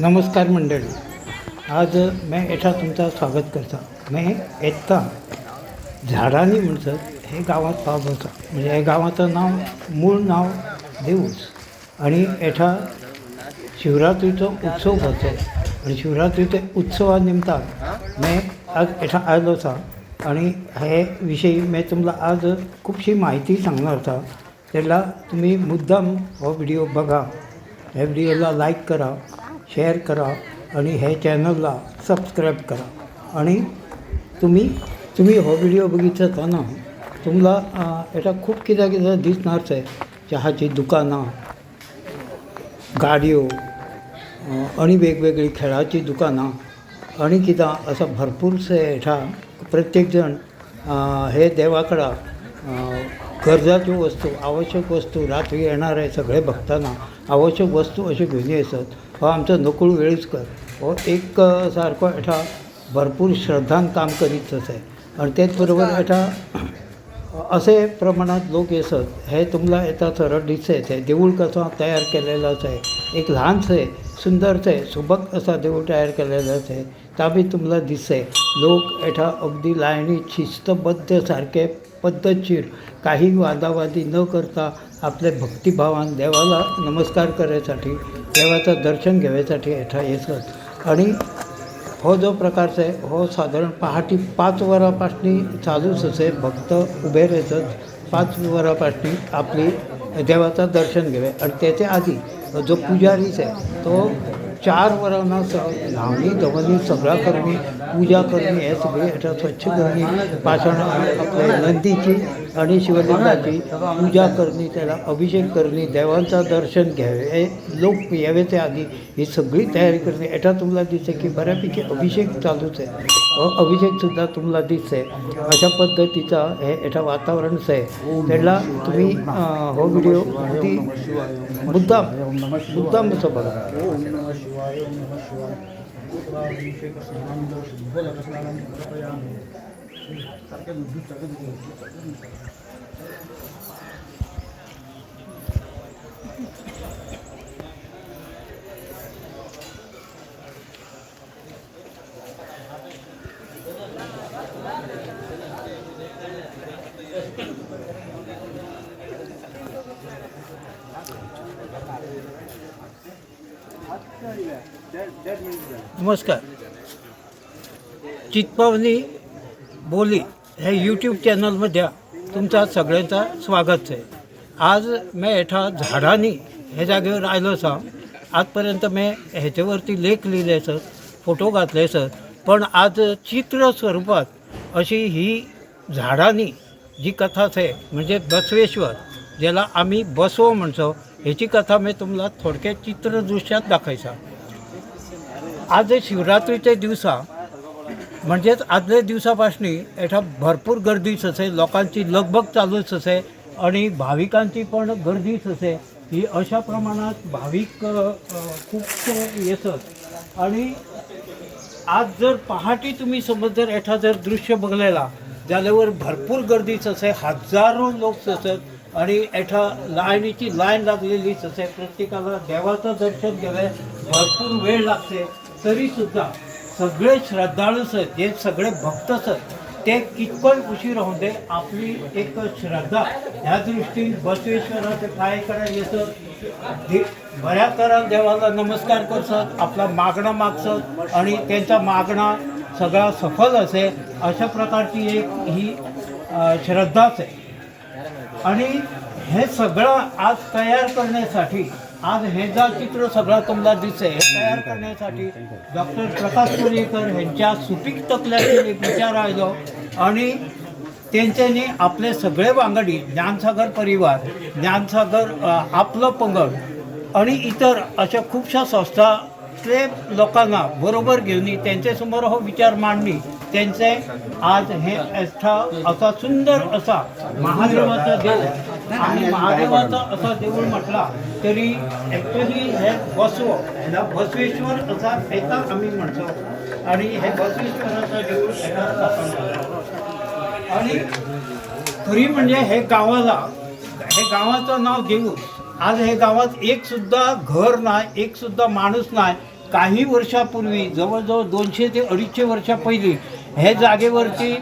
नमस्कार मंडळी. आज मैं एठा तुमचं स्वागत करता. मैं येता झाडांनी म्हणतात हे गावात पावत होता म्हणजे हे गावाचं नाव मूळ नाव देऊस. आणि एठा शिवरात्रीचो उत्सव जातो आणि शिवरात्रीच्या उत्सवा निमतान मैं आज एठा आयलो होता. आणि हे विषयी मी तुम्हाला आज खूपशी माहिती सांगणार होता. त्याला तुम्ही मुद्दाम हो व्हिडिओ बघा. ह्या व्हिडिओला लाईक करा. शेअर करा आणि हे चॅनलला सबस्क्राईब करा. आणि तुम्ही तुम्ही हो व्हिडिओ बघितला तुम्हाला याचा खूप कितें कितें दिसणारच आहे. चहाची दुकानां गाडयो आणि वेगवेगळी खेळाची दुकानां आणि किदा असं भरपूरसे हेठा प्रत्येकजण हे देवाकडा अं, गरजाच्यो वस्तू आवश्यक वस्तू रात्री येणारे सगळे बघताना आवश्यक वस्तू अशे घेऊन येतात हो आमचो नकुळ वेळीचकर हो एक अ, सारको हेठा भरपूर श्रद्धान काम करीत असे आणि तेच बरोबर हेठा असे प्रमाणात लोक येतात. हे तुम्हाला येता सरळ दिसते ते देऊळ कसं तयार केलेलं आहे. एक लहानसे सुंदरसे सुबक असा देऊळ तयार केलेलं आहे. त्या बी तुम्हाला दिसते लोक एठा अगदी लायनीत शिस्तबद्ध सारखे पद्धतशीर. काही वादावादी न करता आपले भक्तिभावान देवाला नमस्कार करायसाठी देवाचं दर्शन घेण्यासाठी येथा येतात. आणि हो जो प्रकारचा आहे हो साधारण पहाटे पाच वरापासून चालूच असे भक्त उभे राहतात. पाच वरापासून आपली देवाचं दर्शन घ्यावे आणि त्याच्या आधी जो पुजारीच आहे तो चार वरांना स न्हावणी धवणी सगळा करणी पूजा करणे हे सगळे स्वच्छ करणे पाषाण आपल्या नंदीची आणि शिवलिंगाची पूजा करणी त्याला अभिषेक करणे देवांचं दर्शन घ्यावे हे लोक यावेचे आधी ही सगळी तयारी करणे. हेठा तुम्हाला दिसते की बऱ्यापैकी अभिषेक चालूच आहे. अभिषेकसुद्धा तुम्हाला दिसते. अशा पद्धतीचा हे हेठा वातावरणच आहे. त्याला तुम्ही हो व्हिडिओ अगदी मुद्दाम मुद्दाम असं बघा. नमस्कार. चितपावनी बोली हे यूट्यूब चॅनलमध्ये तुमचा सगळ्यांचा स्वागत आहे. आज मी एका झाडांनी हे जागेवर आलो असा आजपर्यंत मी ह्याच्यावरती लेख लिहिले सर फोटो घातले सर. पण आज चित्र स्वरूपात अशी ही झाडांनी जी कथा आहे म्हणजे बसवेश्वर ज्याला आम्ही बसवो म्हणतो ह्याची कथा मी तुम्हाला थोडक्यात चित्रदृश्यात दाखवायचा. आज शिवरात्रीच्या दिवसा म्हणजेच आदल्या दिवसापासून येठा भरपूर गर्दीच असे लोकांची लगबग चालूच असे आणि भाविकांची पण गर्दीच असे ही अशा प्रमाणात भाविक खूप येतात. आणि आज जर पहाटे तुम्ही समज जर एठा जर दृश्य बघलेला जाल्यावर भरपूर गर्दीच असे हजारो लोक असत आणि एठा लायनीची लाईन लागलेलीच असे प्रत्येकाला देवाचं दर्शन घ्यावे भरपूर वेळ लागते तरीसुद्धा सगळे श्रद्धाळूच आहेत जे सगळे भक्त आहेत ते कितपत उशीर होऊन दे आपली एक श्रद्धा. ह्या दृष्टीने बस्वेश्वराचे काय करायला येतं दे बऱ्या तरान देवाला नमस्कार करतात आपला मागणं मागतात आणि त्यांचा मागणा सगळा सफल असेल अशा प्रकारची एक ही श्रद्धाच आहे. आणि हे सगळं आज तयार करण्यासाठी आज हे जा चित्र सगळं तुम्हाला दिसे हे तयार करण्यासाठी डॉक्टर प्रकाश कोरेकर यांच्या सुपीक तकल्यातील एक विचार आयलो आणि त्यांच्यानी आपले सगळे वांगडी ज्ञानसागर परिवार ज्ञानसागर आपलं पंगड आणि इतर अशा खूपशा संस्था ते लोकांना बरोबर घेऊन त्यांच्यासमोर हो विचार मांडणी त्यांचे आज हे एठा असा सुंदर असा महादेवाचा देव आणि महादेवाचा असा देऊळ म्हटला तरी ॲक्च्युली हे बसव ह्याला बसवेश्वर असा हेता आम्ही म्हणतो. आणि हे बसवेश्वराचा देऊळ आणि खरी म्हणजे हे गावाला हे गावाचं नाव देऊळ. आज हे गावात एक सुद्धा घर नाही एक सुद्धा माणूस नाही. काही वर्षापूर्वी जवळजवळ दोनशे ते अडीचशे वर्षा पहिली हे जागेवरती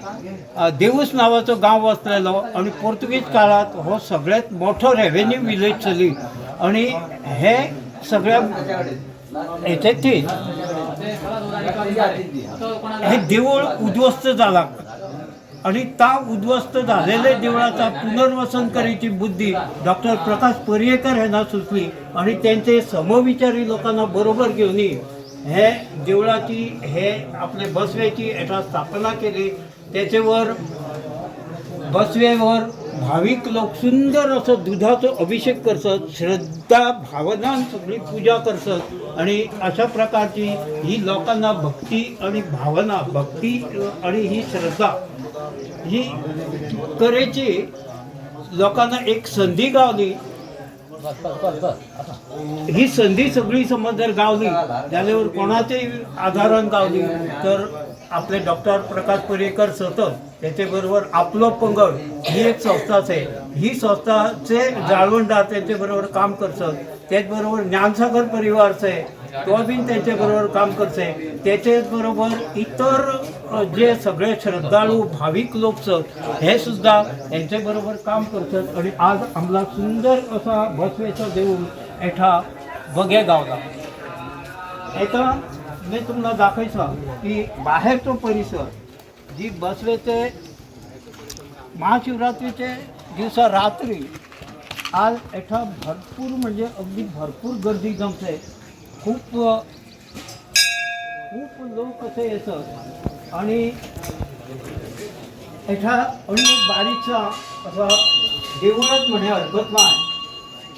देऊस नावाचं गाव वसलेलं आणि पोर्तुगीज काळात हो सगळ्यात मोठं रेव्हेन्यू विलेज चली आणि हे सगळ्या ह्याच्यातील हे देऊळ उद्ध्वस्त झाला. आणि त्या उद्ध्वस्त झालेल्या देवळाचा पुनर्वसन करायची बुद्धी डॉक्टर प्रकाश पर्येकर यांना सुचली आणि त्यांचे समविचारी लोकांना बरोबर घेऊन हे देवळाची हे आपले बसव्याची याचा स्थापना केली. त्याच्यावर बसवेवर भाविक लोक सुंदर असं दुधाचं अभिषेक करतात श्रद्धा भावनान सगळी पूजा करतात. आणि अशा प्रकारची ही लोकांना भक्ती आणि भावना भक्ती आणि ही श्रद्धा ही करायची लोकांना एक संधी गावली. ही संधी सगळी समज जर गावली. त्याच्यावर कोणाचेही आधारण गावली. तर आपले डॉक्टर प्रकाश पर्येकर सतत त्याच्याबरोबर आपलो पंगड ही एक संस्थाच आहे. ही संस्थाचे जाळवणदार त्यांच्याबरोबर काम करतात. त्याचबरोबर ज्ञानसागर परिवारचं आहे. तो बिन त्यांच्याबरोबर काम करते त्याच्याबरोबर इतर जे सगळे श्रद्धाळू भाविक लोक हे सुद्धा यांच्याबरोबर काम करतात. आणि आज आम्हाला सुंदर असा बसवेचा देऊन एठा बघ्या गावला. एका मी तुम्हाला दाखवायचं की बाहेरचा परिसर जी बसवेचे महाशिवरात्रीचे दिवसा रात्री आज एठा भरपूर म्हणजे अगदी भरपूर गर्दी जमते. खूप खूप लोक असे येतात आणि याच्या अनेक एक असा देऊळच म्हणे हरकत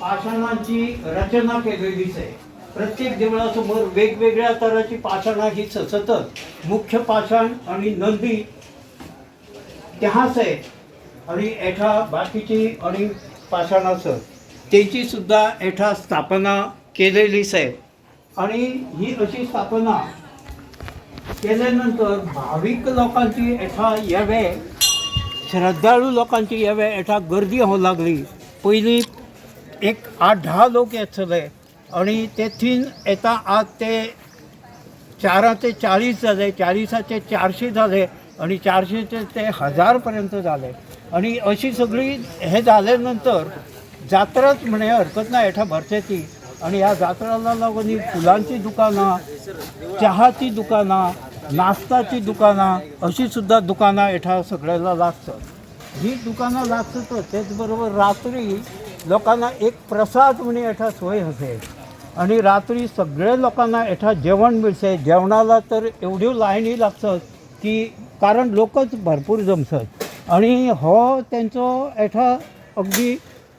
पाषाणांची रचना केलेलीच आहे. प्रत्येक देवळासमोर वेगवेगळ्या तऱ्हाची पाषाणा ही सतत मुख्य पाषाण आणि नंदी त्याच आहे. आणि एठा बाकीची आणि पाषाण असत त्यांची सुद्धा एठा स्थापना केलेलीच आहे. आणि ही अशी स्थापना केल्यानंतर भाविक लोकांची एठा यावे श्रद्धाळू लोकांची यावे एठा गर्दी हो लागली. पहिली एक आठ दहा लोक येतले आणि तेथीन येता आज ते चाराचे चाळीस झाले चाळीसाचे चारशे झाले आणि चारशेचे ते हजारपर्यंत झाले. आणि अशी सगळी हे झाल्यानंतर जात्राच म्हणे हरकत नाही एठा भरते ती. आणि या जात्राला लागून ही फुलांची दुकानं चहाची दुकानं नाश्ताची दुकानं अशी सुद्धा दुकानं एठा सगळ्याला लागतात. ही दुकानं लागतातच त्याचबरोबर रात्री लोकांना एक प्रसाद म्हणे येठा सोय होते. आणि रात्री सगळ्या लोकांना येठा जेवण मिळते. जेवणाला तर एवढी लाईनही लागतात की कारण लोकच भरपूर जमतात. आणि हो त्यांचो येठा अगदी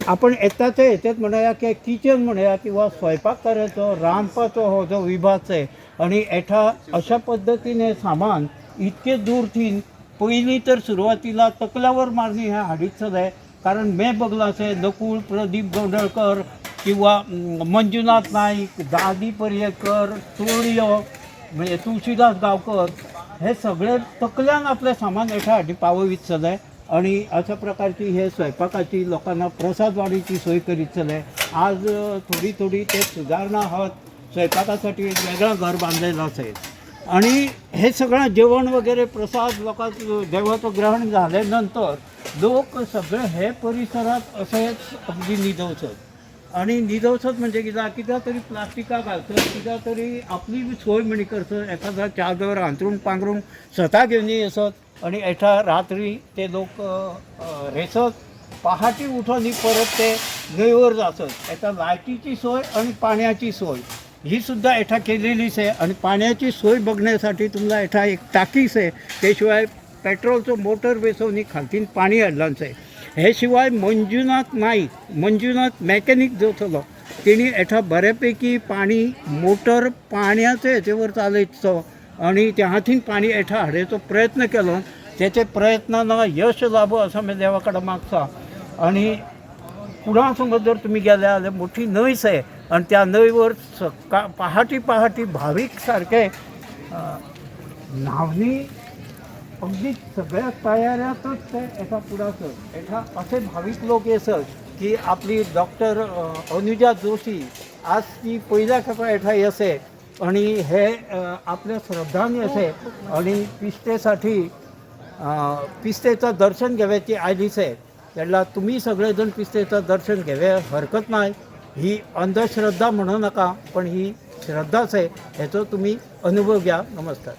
आपण येताच येतात म्हणूया की किचन म्हणूया किंवा स्वयंपाक करायचो रांदपाचो हो जो विभाग आहे आणि एठा अशा पद्धतीने सामान इतके दूर थीन पहिली तर सुरुवातीला तकल्यावर मारणी ह्या हाडीत आहे. कारण मे बगलाचे असे नकुळ प्रदीप गोंधळकर किंवा मंजुनाथ नाईक दादी पर्येकर चोळियो म्हणजे तुळशीदास गावकर हे सगळे तकल्यान आपले सामान एठा हाडी पाववीत चले आणि अशा प्रकारची हे स्वयंपाकाची लोकांना प्रसाद वाढीची सोय करीत चले आज थोडी थोडी ते सुधारणा आहात स्वयंपाकासाठी एक वेगळं घर बांधलेलं असेल. आणि हे सगळं जेवण वगैरे प्रसाद लोकांचं देवाचं ग्रहण झाल्यानंतर लोक सगळे हे परिसरात असेच अगदी निजवतात आणि निदवसत म्हणजे कित्याक कित्याक तरी प्लास्टिका घालतात कित्याक तरी आपली बी सोय म्हणी करतात एखादा चादर अंथरूण पांघरून स्वता घेऊन येसत आणि एठा रात्री ते लोक रेसत पहाटे उठून परत ते न्हंयवर जातात. एका लायटीची सोय आणि पाण्याची सोय. ही सुद्धा एठा केलेलीच आहे. आणि पाण्याची सोय बघण्यासाठी तुम्हाला एठा एक टाकीच आहे. त्याशिवाय पेट्रोलचं मोटर बेसवून खालतीन पाणी हाडलांच आहे. हे शिवाय मंजुनाथ नाईक मंजुनाथ मेकॅनिक जो चलो तेणी एठा बऱ्यापैकी पाणी मोटर पाण्याचे याच्यावर चालयचो आणि त्या हातीन पाणी एठा हाडयचो प्रयत्न केलो. त्याचे प्रयत्नांना यश लाभो असं मी देवाकडे मागता आणि पुढा समज जर तुम्ही गेले जाल्यार मोठी न्हंयच आहे आणि त्या न्हंयवर सका पहाटी पहाटी भाविक सारखे अं, न्हावणी अगदी सगळ्या तयाऱ्यातच ते एका पुढाचं. एका असे भाविक लोक येसत की आपली डॉक्टर अनुजा जोशी आज ती पहिल्या खेपा एठा येसे आणि हे आपल्या श्रद्धांनी असे आणि पिस्तेसाठी पिस्तेचं दर्शन घेवयाची आयलीच आहे. त्याला तुम्ही सगळेजण पिस्तेचं दर्शन घेवे हरकत नाही. ही अंधश्रद्धा म्हणू नका पण ही श्रद्धाच आहे. ह्याचा तुम्ही अनुभव घ्या. नमस्कार.